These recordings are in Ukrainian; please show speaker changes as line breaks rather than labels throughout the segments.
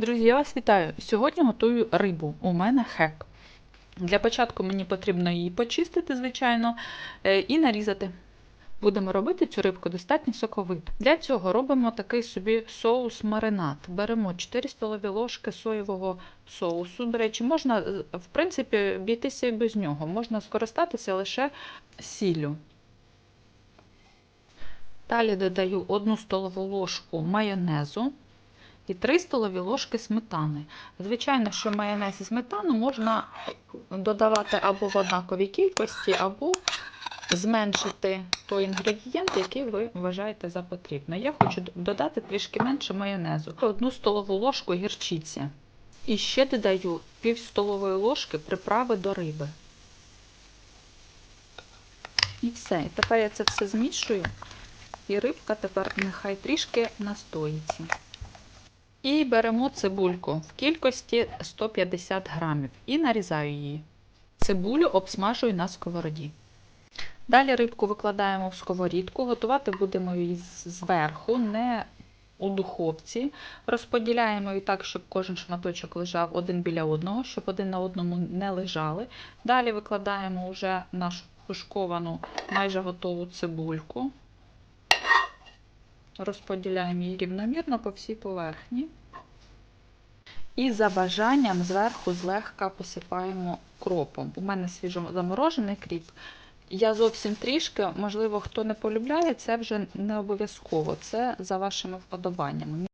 Друзі, я вас вітаю. Сьогодні готую рибу. У мене хек. Для початку мені потрібно її почистити, звичайно, е, і нарізати. Будемо робити цю рибку достатньо соковиту. Для цього робимо такий собі соус-маринад. Беремо 4 столові ложки соєвого соусу. До речі, можна, е, в принципі, обійтися і без нього. Можна скористатися лише сіллю. Далі додаю 1 столову ложку майонезу і 3 столові ложки сметани. Звичайно, що майонез і сметану можна додавати або в однаковій кількості, або зменшити той інгредієнт, який ви вважаєте за потрібне. Я хочу додати трішки менше майонезу, одну столову ложку гірчиці. І ще додаю пів столової ложки приправи до риби. І все. І тепер я це все змішую. І рибка тепер нехай трішки настоїться. І беремо цибульку в кількості 150 грамів і нарізаю її. Цибулю обсмажую на сковороді. Далі рибку викладаємо в сковорідку, готувати будемо її зверху, не у духовці. Розподіляємо її так, щоб кожен шматочок лежав один біля одного, щоб один на одному не лежали. Далі викладаємо вже нашу тушковану, майже готову цибульку. Розподіляємо її рівномірно по всій поверхні. І за бажанням зверху злегка посипаємо кропом. У мене свіжозаморожений кріп. Я зовсім трішки, можливо, хто не полюбляє, це вже не обов'язково. Це за вашими вподобаннями.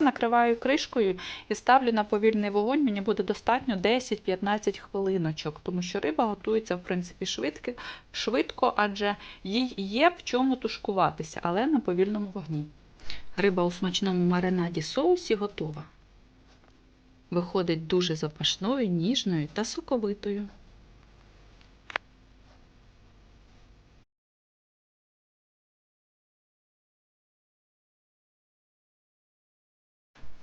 Накриваю кришкою і ставлю на повільний вогонь. Мені буде достатньо 10-15 хвилиночок, тому що риба готується, в принципі, швидко, швидко, адже їй є в чому тушкуватися, але на повільному вогні. Риба у смачному маринаді соусі готова. Виходить дуже запашною, ніжною та соковитою.